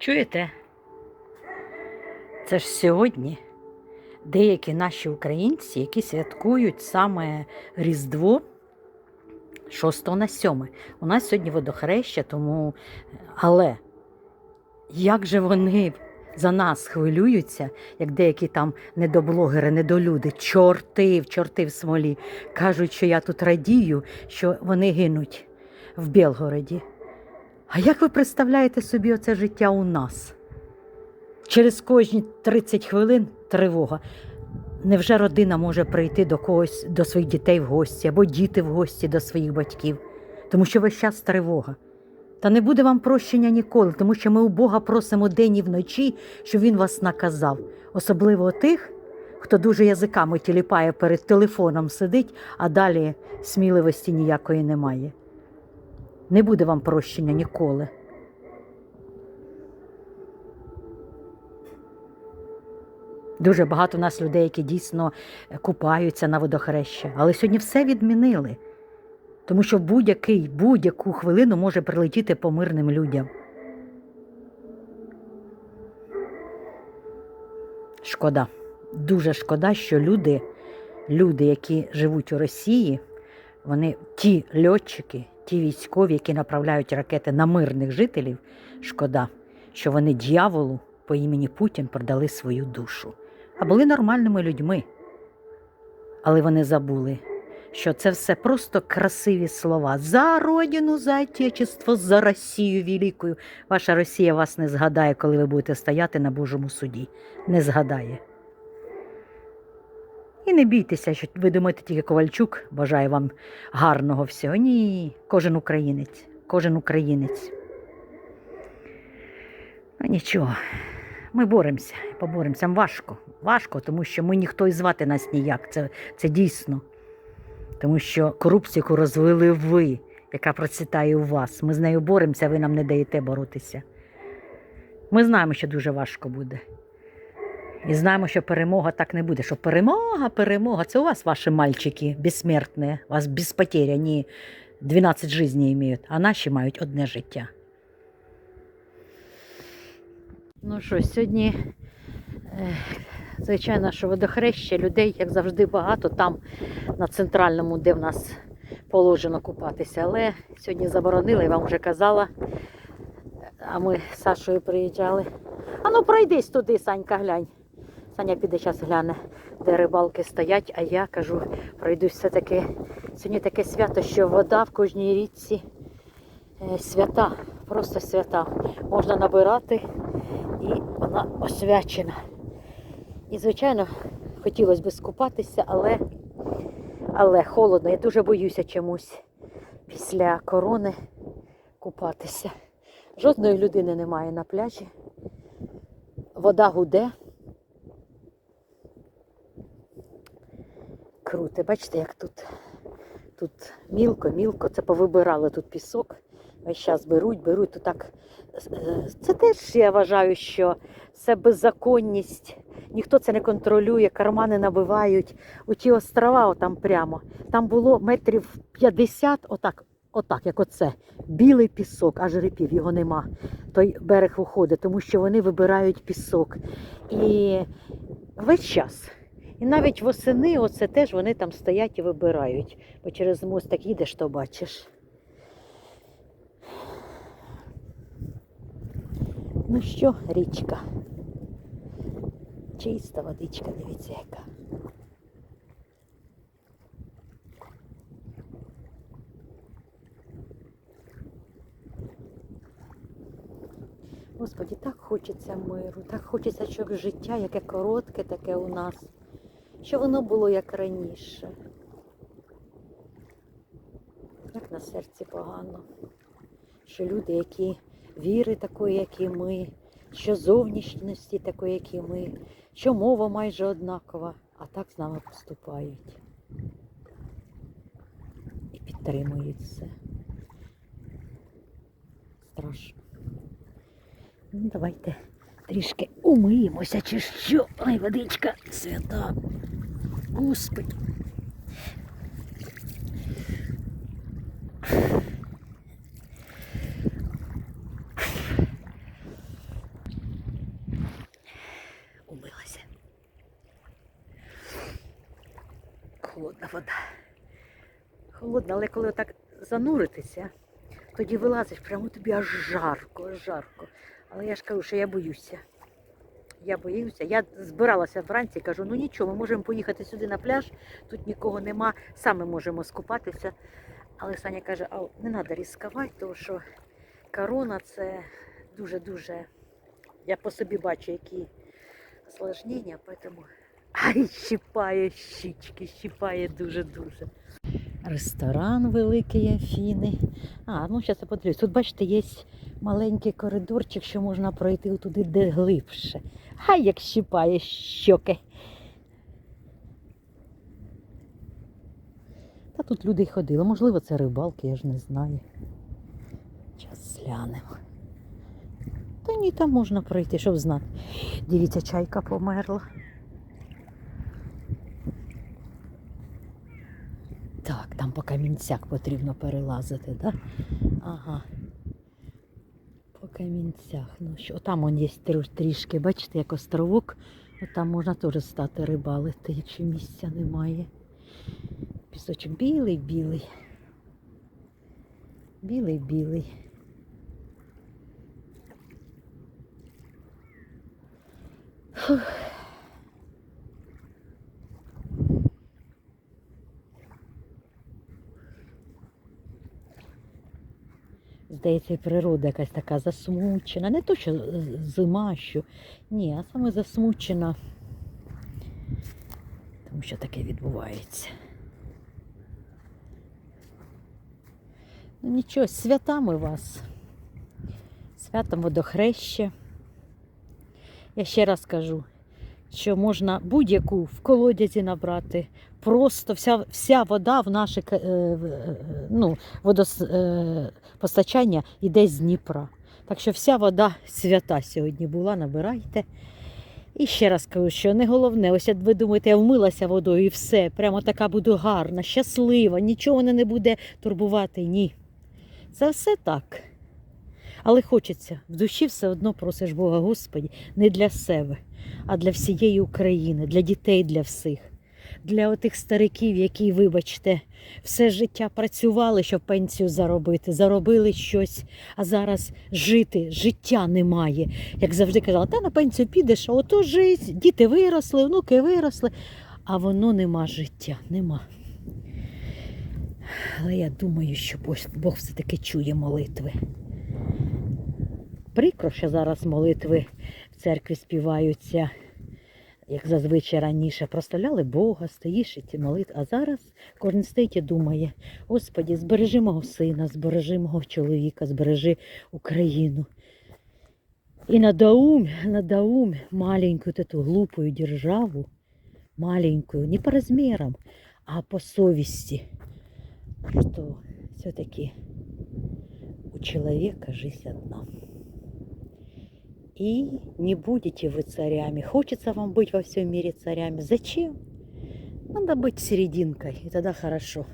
Чуєте? Це ж сьогодні деякі наші українці, які святкують саме Різдво 6 на 7. У нас сьогодні водохреща, тому. Але як же вони за нас хвилюються, як деякі там недоблогери, недолюди, чорти в чорти в смолі, кажуть, що я тут радію, що вони гинуть в Білгороді. А як ви представляєте собі оце життя у нас? Через кожні 30 хвилин тривога. Невже родина може прийти до когось, до своїх дітей в гості, або діти в гості до своїх батьків? Тому що весь час тривога. Та не буде вам прощення ніколи, тому що ми у Бога просимо день і вночі, щоб Він вас наказав. Особливо тих, хто дуже язиками тіліпає перед телефоном сидить, а далі сміливості ніякої немає. Не буде вам прощення ніколи. Дуже багато нас людей, які дійсно купаються на водохреща. Але сьогодні все відмінили. Тому що будь-який, будь-яку хвилину може прилетіти по мирним людям. Шкода. Дуже шкода, що люди, люди, які живуть у Росії, вони ті льотчики, ті військові, які направляють ракети на мирних жителів, шкода, що вони дьяволу по імені Путін продали свою душу. А були нормальними людьми. Але вони забули, що це все просто красиві слова. За родину, за отечество, за Росію великою. Ваша Росія вас не згадає, коли ви будете стояти на Божому суді. Не згадає. І не бійтеся, що ви думаєте, тільки Ковальчук бажає вам гарного всього. Ні, кожен українець, кожен українець. Ну нічого, ми боремося, поборемося. Важко, важко, тому що ми ніхто і звати нас ніяк. Це, це дійсно. Тому що корупцію, яку розвили ви, яка процвітає у вас. Ми з нею боремося, ви нам не даєте боротися. Ми знаємо, що дуже важко буде. І знаємо, що перемога так не буде. Що перемога, перемога. Це у вас ваші мальчики безсмертні, у вас без потерь, вони 12 життів мають, а наші мають одне життя. Ну що, сьогодні, е, звичайно, що водохреща людей, як завжди, багато там на центральному, де в нас положено купатися. Але сьогодні заборонили, я вам вже казала. А ми з Сашою приїжджали. А ну пройдись туди, Санька, глянь. Саня піде зараз гляне, де рибалки стоять, а я кажу, пройдусь все-таки. Сьогодні таке свято, що вода в кожній річці е, свята, просто свята. Можна набирати і вона освячена. І, звичайно, хотілося б скупатися, але, але холодно. Я дуже боюся чомусь після корони купатися. Жодної людини немає на пляжі. Вода гуде. Круте, бачите, як тут, тут мілко, мілко, це повибирали тут пісок. Весь час беруть, беруть. Тут так. е, Це теж я вважаю, що це беззаконність. Ніхто це не контролює, кармани набивають. У ті острова, там прямо, там було метрів 50, отак, отак, як оце. Білий пісок, аж рипів, його нема. Той берег виходить, тому що вони вибирають пісок. І весь час. І навіть восени, оце теж вони там стоять і вибирають. Бо через мост так їдеш, то бачиш. Ну що, річка? Чиста водичка, дивіться яка. Господі, так хочеться миру, так хочеться, щоб життя, яке коротке, таке у нас, щоб воно було як раніше. Як на серці погано, що люди, які віри такої, як і ми, що зовнішності такої, як і ми, що мова майже однакова, а так з нами поступають. І підтримують все. Страшно. Ну, давайте трішки умиємося, чи що. Ой, водичка свята. Господи. Умилася. Холодна вода. Холодна, але коли отак зануритися, тоді вилазиш, прямо тобі аж жарко, аж жарко. Але я ж кажу, що я боюся. Я боюся. Я збиралася вранці, кажу, ну нічого, ми можемо поїхати сюди на пляж, тут нікого нема, саме можемо скупатися. Але Саня каже, а не треба ризикувати, тому що корона це дуже-дуже. Я по собі бачу, які осложнення, тому ай, щипає щічки, щипає дуже-дуже. Ресторан великий Афіни. А, ну зараз я подивлюсь. Тут, бачите, є маленький коридорчик, що можна пройти туди, де глибше. Ай, як щипає щоки. Та тут люди й ходили. Можливо, це рибалки, я ж не знаю. Зараз глянемо. Та ні, там можна пройти, щоб знати. Дивіться, чайка померла. Так, там по камінцях потрібно перелазити, так? Да? Ага. По камінцях. Ну що, там он є трішки, бачите, як островок. Там можна теж стати рибалити, якщо місця немає. Пісочок білий, білий. Білий, білий. Фух. Здається, природа якась така засмучена. Не то, що зима, що ні, а саме засмучена. Тому що таке відбувається. Ну нічого, святами вас. Святом водохреща. Я ще раз кажу, що можна будь-яку в колодязі набрати. Просто вся, вся вода в наше е, е, ну, водопостачання йде з Дніпра. Так що вся вода свята сьогодні була, набирайте. І ще раз кажу, що не головне, ось як ви думаєте, я вмилася водою і все, прямо така буду гарна, щаслива, нічого мене не буде турбувати. Ні. Це все так. Але хочеться, в душі все одно просиш Бога Господі не для себе, а для всієї України, для дітей, для всіх, для отих стариків, які, вибачте, все життя працювали, щоб пенсію заробити, заробили щось, а зараз жити, життя немає. Як завжди казала, та на пенсію підеш, а ото жить, діти виросли, внуки виросли, а воно нема життя, нема. Але я думаю, що Бог- все-таки чує молитви. Прикро, що зараз молитви церкві співаються, як зазвичай раніше. Проставляли Бога, стоїш і ті молитви. А зараз кожен стоїть і думає, Господі, збережи мого сина, збережи мого чоловіка, збережи Україну. І надоум, надоум маленькую эту глупую державу, маленькую, не по размерам, а по совести, что все-таки у человека жизнь одна. И не будете вы царями. Хочется вам быть во всем мире царями. Зачем? Надо быть серединкой, і тоді хорошо.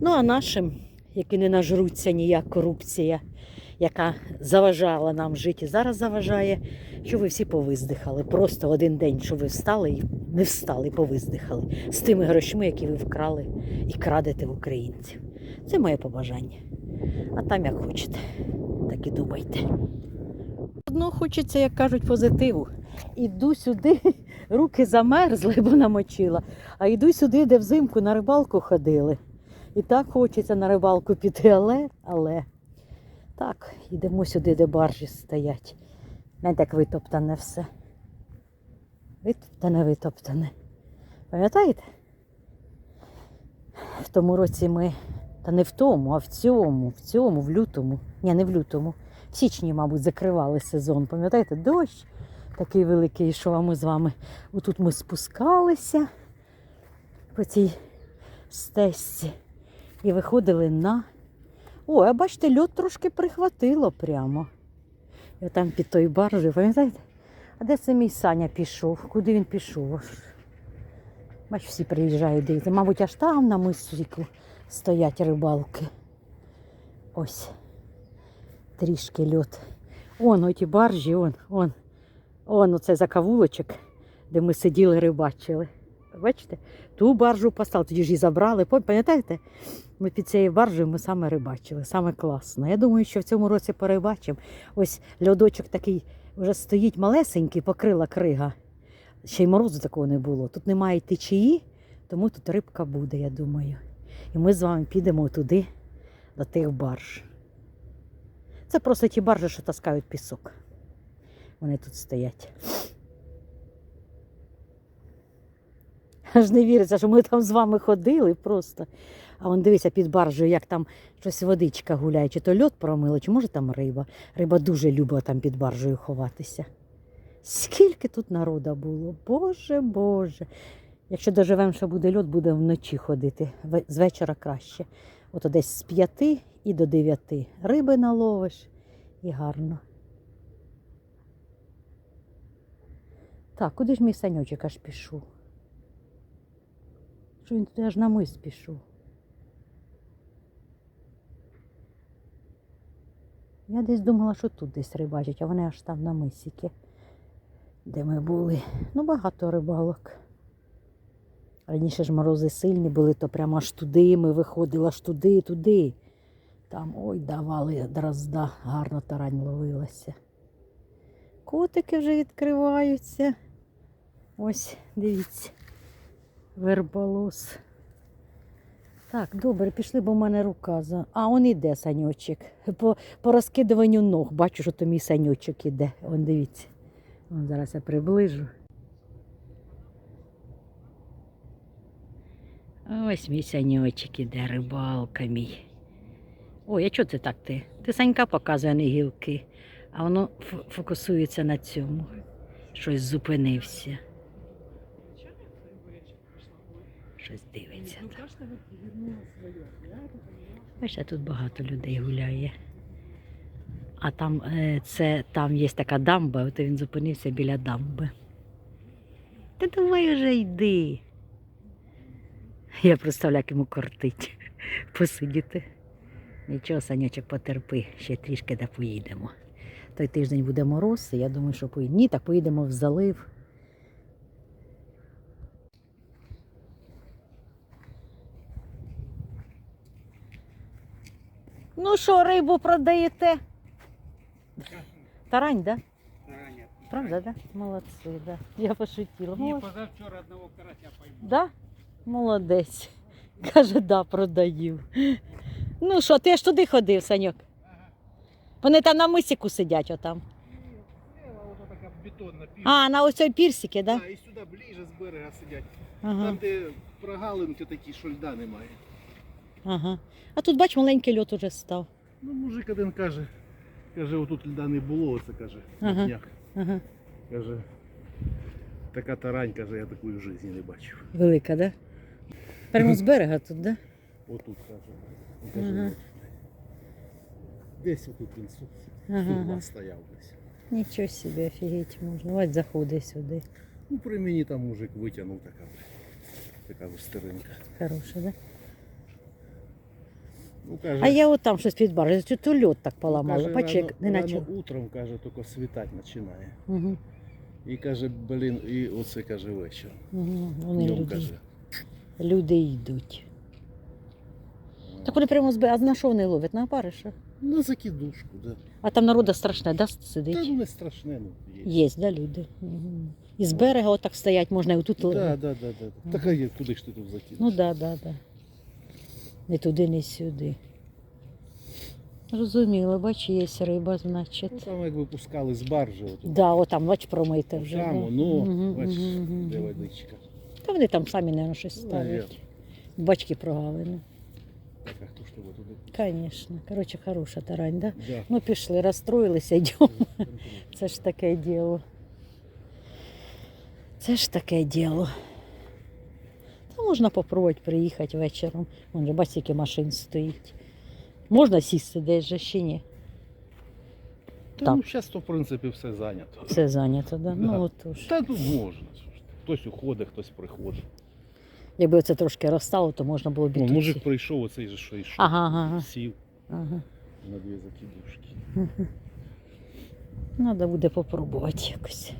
Ну а нашим, які не нажруться ніяк корупція, яка заважала нам жити, зараз заважає, що ви всі повиздихали. Просто один день, що ви встали і не встали, повиздихали з тими грошми, які ви вкрали і крадете в українців. Це моє побажання. А там як хочете, так і думайте. Одно хочеться, як кажуть, позитиву. Іду сюди, руки замерзли, бо намочила. А йду сюди, де взимку на рибалку ходили. І так хочеться на рибалку піти, але, але. Так, йдемо сюди, де баржі стоять. Не так витоптане все. Витоптане, витоптане. Пам'ятаєте? В тому році ми, та не в тому, а в цьому, в цьому, в лютому. Ні, не в лютому. В січні, мабуть, закривали сезон. Пам'ятаєте, дощ такий великий а ми з вами. Отут ми спускалися по цій стежці і виходили на. О, а бачите, льод трошки прихватило прямо. Я там під той баржею, пам'ятаєте? А де це мій Саня пішов? Куди він пішов? Бач, всі приїжджають дивитися. Мабуть, аж там на миску стоять рибалки. Ось. Трішки льод. Он оті баржі, он, он. Он оце закавулочок, де ми сиділи рибачили. Бачите, ту баржу поставили, тоді ж її забрали. Пам'ятаєте? Ми під цією баржею ми саме рибачили, саме класно. Я думаю, що в цьому році порибачимо. Ось льодочок такий вже стоїть малесенький, покрила крига. Ще й морозу такого не було. Тут немає течії, тому тут рибка буде, я думаю. І ми з вами підемо туди, до тих барж. Це просто ті баржі, що таскають пісок. Вони тут стоять. Аж не віриться, що ми там з вами ходили просто. А он дивися під баржею, як там щось водичка гуляє, чи то льод промило, чи може там риба. Риба дуже любила там під баржею ховатися. Скільки тут народу було? Боже, Боже. Якщо доживемо, що буде льод, буде вночі ходити. З вечора краще. Ото десь з п'яти і до дев'яти. Риби наловиш і гарно. Так, куди ж мій санючок аж пішов? Що він туди аж на мис пішов? Я десь думала, що тут десь рибачать, а вони аж там на мисіки, де ми були. Ну, багато рибалок. Раніше ж морози сильні були, то прямо аж туди ми виходили, аж туди, туди. Там ой, давали дрозда, гарно тарань ловилася. Котики вже відкриваються. Ось, дивіться, верболос. Так, добре, пішли, бо в мене рука за. А, он іде санючок. По, по розкидуванню ног. Бачу, що то мій санючок іде. Он дивіться. Вон зараз я приближу. Ось мій санючок іде, рибалка мій. Ой, а чого це так ти? Ти санька показує, не гілки, а воно фокусується на цьому. Щось зупинився. Щось дивиться. там. Бачите, тут багато людей гуляє. А там, е, це, там є така дамба, от він зупинився біля дамби. Та давай вже йди. Я представляю, як йому кортить посидіти. Нічого, Санячок, потерпи, ще трішки да поїдемо. Той тиждень буде мороз, і я думаю, що поїдемо. Ні, так поїдемо в залив. Ну що, рибу продаєте? Тарань, да? Тараня. Правда, да? Молодці, да. Я пошутила. Ні, позавчора одного карася поймав. Да? Молодець. Каже, да, продаю. Ну що, ти ж туди ходив, Саньок? Вони там на мисіку сидять отам. Бетонна піч. А, на ось цій пірсики, да? Да, і сюди ближче з берега сидять. Ага, Там, де прогалинки такі, що льда немає. ага. А тут, бач, маленький льот уже став. Ну, мужик один каже, каже, отут льда не було, оце каже, Ага. на днях. Ага. Каже, така тарань, каже, я такої в житті не бачив. Велика, да? Прямо з берега тут, да? Отут каже. Ага. Десь отут він Ага, стояв десь. Нічого собі, офігеть можна. Ось заходи сюди. Ну, при мені там мужик витягнув така, така вистеринка. Хороша, да? Ну, каже, А я от там щось підбаржу. Тут то льот так поламало. Бач, рано, не рано наче. утром, каже, тільки світати починає. Угу. І каже, блін, і оце каже вечір. Угу. Днем каже. Люди йдуть. Так вони прямо з берега. А на що вони ловлять? На опариша? На закидушку, да. А там народу страшне, да, Та сидить? ну не страшне, ну є. Є, да, люди. Угу. І з берега отак стоять, можна і отут Да, ловити. да, да, да. Так а є, куди ж ти тут закинеш? Ну так, да, так, да, да. Не туди, не сюди. Розуміло, бач, є риба, Ну, значить. там як випускали з баржі, отут. Да, отам, бач, промите вже. Прямо, да. ну, бачиш, мгм, мгм. де водичка. Та вони там самі, мабуть, щось Ну, ставлять. Бачки. Так, туди? Звісно. Коротше, хороша тарань, да? Да. Ну, пішли, розстроїлися, йдемо. Це ж таке діло. Це ж таке діло. Та можна попробувати приїхати вечором. Вон же, бачите, скільки машин стоїть. Можна сісти десь же ще ні. Та Там. ну зараз то в принципі все зайнято. Все зайнято, да? Да. Ну отож. Та тут можна. Хтось уходить, хтось приходить. Якби це трошки розстало, то можна було б і Ну, тут мужик сі- прийшов, оцей же що йшов. Ага, ага, ага. Сів Ага. на дві закидушки. Треба буде попробувати якось.